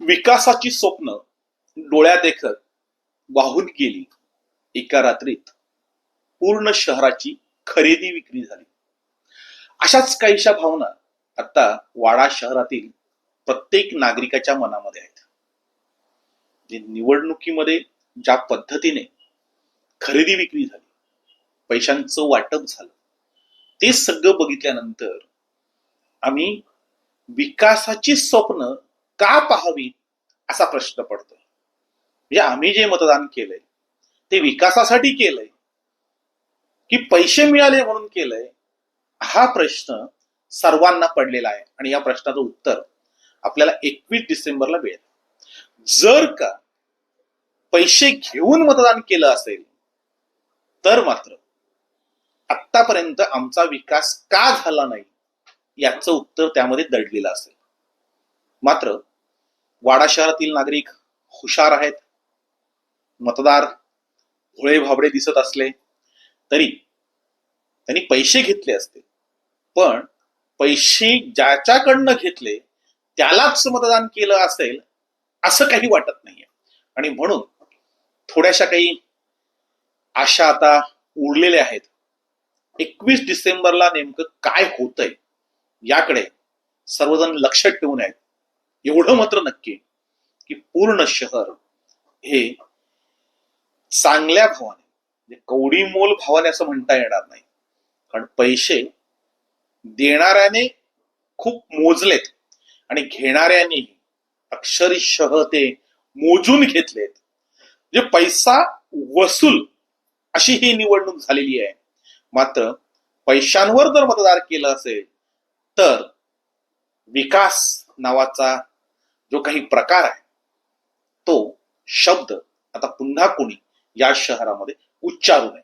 विकासाची स्वप्न डोळ्या देखत वाहून गेली. एका रात्रीत पूर्ण शहराची खरेदी विक्री झाली. अशाच काहीशा भावना आता वाडा शहरातील प्रत्येक नागरिकाच्या मनामध्ये आहेत. जे निवडणुकीमध्ये ज्या पद्धतीने खरेदी विक्री झाली पैशांचं वाटप झालं ते सगळं बघितल्यानंतर आम्ही विकासाची स्वप्न का पाहावी असा प्रश्न पडतोय. म्हणजे आम्ही जे मतदान केलंय ते विकासासाठी केलंय की पैसे मिळाले म्हणून केलंय हा प्रश्न सर्वांना पडलेला आहे. आणि या प्रश्नाचं उत्तर आपल्याला एकवीस डिसेंबरला मिळेल. जर का पैसे घेऊन मतदान केलं असेल तर मात्र आतापर्यंत आमचा विकास का झाला नाही याचं उत्तर त्यामध्ये दडलेलं असेल. मात्र वाडा शहरातील नागरिक हुशार आहेत. मतदार भोळे भाबडे दिसत असले तरी त्यांनी पैसे घेतले असते. पण पैसे ज्याच्याकडनं घेतले त्यालाच मतदान केलं असेल असं काही वाटत नाहीये. आणि म्हणून थोड्याशा काही आशा आता उरलेल्या आहेत. एकवीस डिसेंबरला नेमकं काय होतंय याकडे सर्वजण लक्ष ठेवून आहेत. एवढं मात्र नक्की की पूर्ण शहर हे चांगल्या भावाने म्हणजे कवडी मोल भावाने असं म्हणता येणार नाही. कारण पैसे देणाऱ्याने खूप मोजलेत आणि घेणाऱ्याने अक्षरशः ते मोजून घेतलेत. म्हणजे पैसा वसूल अशी ही निवडणूक झालेली आहे. मात्र पैशांवर जर मतदार केलं असेल तर विकास नावाचा जो काही प्रकार आहे तो शब्द आता पुन्हा कोणी या शहरामध्ये उच्चारू नये.